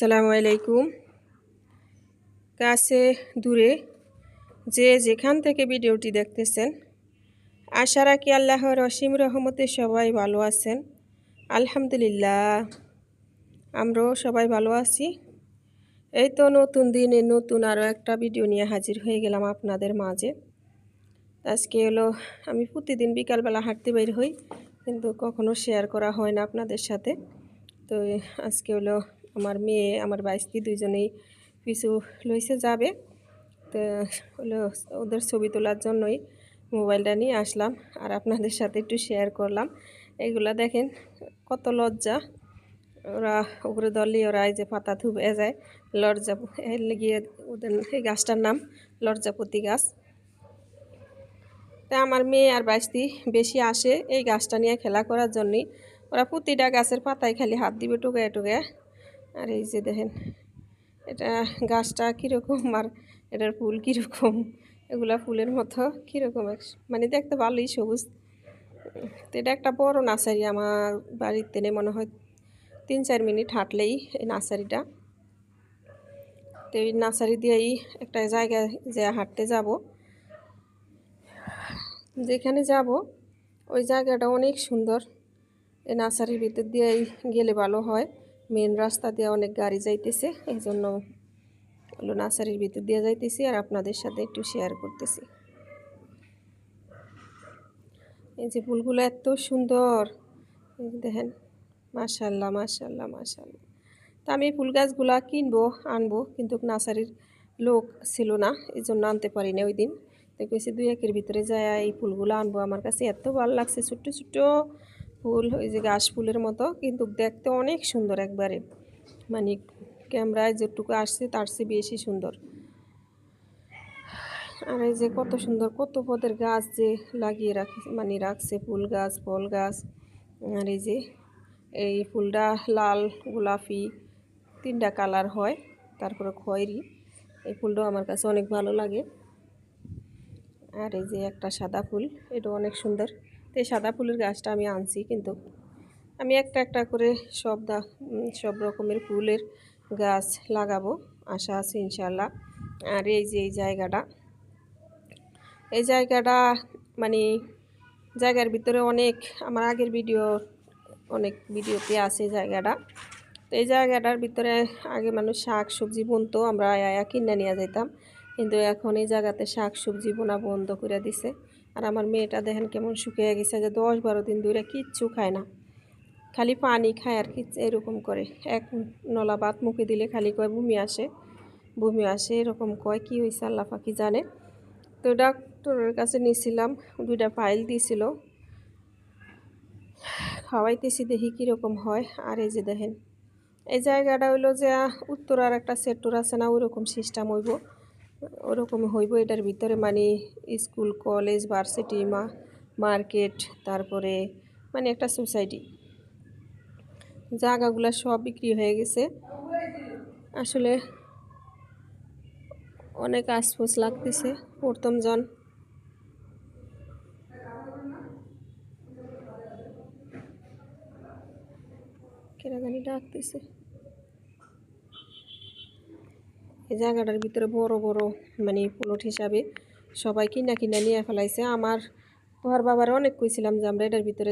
আসসালামু আলাইকুম। কাছে দূরে যে যেখান থেকে ভিডিওটি দেখতেছেন, আশা রাখি আল্লাহর অসীম রহমতে সবাই ভালো আছেন। আলহামদুলিল্লাহ, আমরাও সবাই ভালো আছি। এই তো নতুন দিনে নতুন আরও একটা ভিডিও নিয়ে হাজির হয়ে গেলাম আপনাদের মাঝে। আজকে হলো, আমি প্রতিদিন বিকালবেলা হাঁটতে বের হই, কিন্তু কখনো শেয়ার করা হয় না আপনাদের সাথে। তো আজকে হলো আমার মেয়ে, আমার বাইশটি দুইজনেই পিছু লইছে যাবে। তো হলো ওদের ছবি তোলার জন্যই মোবাইলটা নিয়ে আসলাম আর আপনাদের সাথে একটু শেয়ার করলাম। এগুলা দেখেন কত লজ্জা। ওরা উপরে দলই ওরা এই যে পাতা থুবে যায় লজ্জা গিয়ে ওদের এই গাছটার নাম লজ্জাপতি গাছ। তা আমার মেয়ে আর বাইশটি বেশি আসে এই গাছটা নিয়ে খেলা করার জন্যই। ওরা প্রতিটা গাছের পাতায় খালি হাত দিবে টুকায় টুকায়। আর এই যে দেখেন, এটা গাছটা কীরকম আর এটার ফুল কীরকম? এগুলা ফুলের মতো কীরকম এক মানে দেখতে ভালোই সবুজ। তো এটা একটা বড় নার্সারি আমার বাড়িতে মনে হয় তিন চার মিনিট হাঁটলেই এই নার্সারিটা। তো এই নার্সারি দিয়েই একটা জায়গায় যে হাঁটতে যাব। যেখানে যাব, ওই জায়গাটা অনেক সুন্দর। এই নার্সারির ভিতর দিয়েই গেলে ভালো হয়। মেন রাস্তা দিয়ে অনেক গাড়ি যাইতেছে এই জন্য হলো নার্সারির ভিতর দিয়ে যাইতেছি আর আপনাদের সাথে একটু শেয়ার করতেছি। এই যে ফুলগুলো এত সুন্দর দেখেন মাশাল্লাহ মাশাল্লাহ মাশাল্লাহ তা আমি ফুল গাছগুলা কিনবো, আনব, কিন্তু নার্সারির লোক ছিল না এই জন্য আনতে পারি না ওই দিন। তো দুই একের ভিতরে যায় এই ফুলগুলো আনব, আমার কাছে এত ভালো লাগছে, ছোট্ট ছোট্ট ফুল ওই যে গাছ ফুলের মতো, কিন্তু দেখতে অনেক সুন্দর একবারে। মানে ক্যামেরায় যেটুকু আসছে, তার চেয়ে বেশি সুন্দর। আর এই যে কত সুন্দর, কত পদের গাছ যে লাগিয়ে রাখে মানে রাখছে, ফুল গাছ, ফল গাছ। আর এই যে এই ফুলটা লাল, গোলাপি, তিনটা কালার হয়, তারপরে খয়েরি। এই ফুলটাও আমার কাছে অনেক ভালো লাগে। আর এই যে একটা সাদা ফুল, এটা অনেক সুন্দর। তো এই সাদা ফুলের গাছটা আমি আনছি কিন্তু আমি একটা একটা করে সব দা সব রকমের ফুলের গাছ লাগাবো, আশা আছে ইনশাল্লাহ আর এই যে এই জায়গাটা এই জায়গাটা মানে জায়গার ভিতরে অনেক, আমার আগের ভিডিও, অনেক ভিডিওতে আছে জায়গাটা। তো এই জায়গাটার ভিতরে আগে মানুষ শাক সবজি বুনতো, আমরা আয়া কিনে নিয়ে যেতাম কিন্তু এখন এই জায়গাতে শাক সবজি বোনা বন্ধ করে দিছে। আর আমার মেয়েটা দেখেন কেমন শুকিয়ে গেছে, যে দশ বারো দিন ধরে কিচ্ছু খায় না। খালি পানি খায় আর কি, এরকম করে। এক নলা ভাত মুখে দিলে খালি কয় বমি আসে বমি আসে, এরকম কয়। কি হয়েছে আল্লাহ পাখি জানে। তো ডাক্তারের কাছে নিয়েছিলাম দুইটা ফাইল দিয়েছিল খাওয়াইতেছি দেখি কীরকম হয়। আর এই যে দেখেন, এই জায়গাটা হইল যে উত্তরার একটা সেক্টর আছে না, ওইরকম সিস্টেম হইব। ওরকম হইব এটার ভিতরে মানে স্কুল, কলেজ, ভার্সিটি, মা, মার্কেট, তারপরে মানে একটা সোসাইটি। জায়গাগুলো সব বিক্রি হয়ে গেছে। আসলে অনেক আশফোস লাগতেছে, প্রথম জন। কেরাগানি ডাকতেছে। এই জায়গাটার ভিতরে বড় বড় মানে প্লট হিসাবে সবাই কিনা কিনা নিয়ে ফেলাইছে। আমার ঘর বাবার অনেক কইছিলাম যে আমরা এটার ভিতরে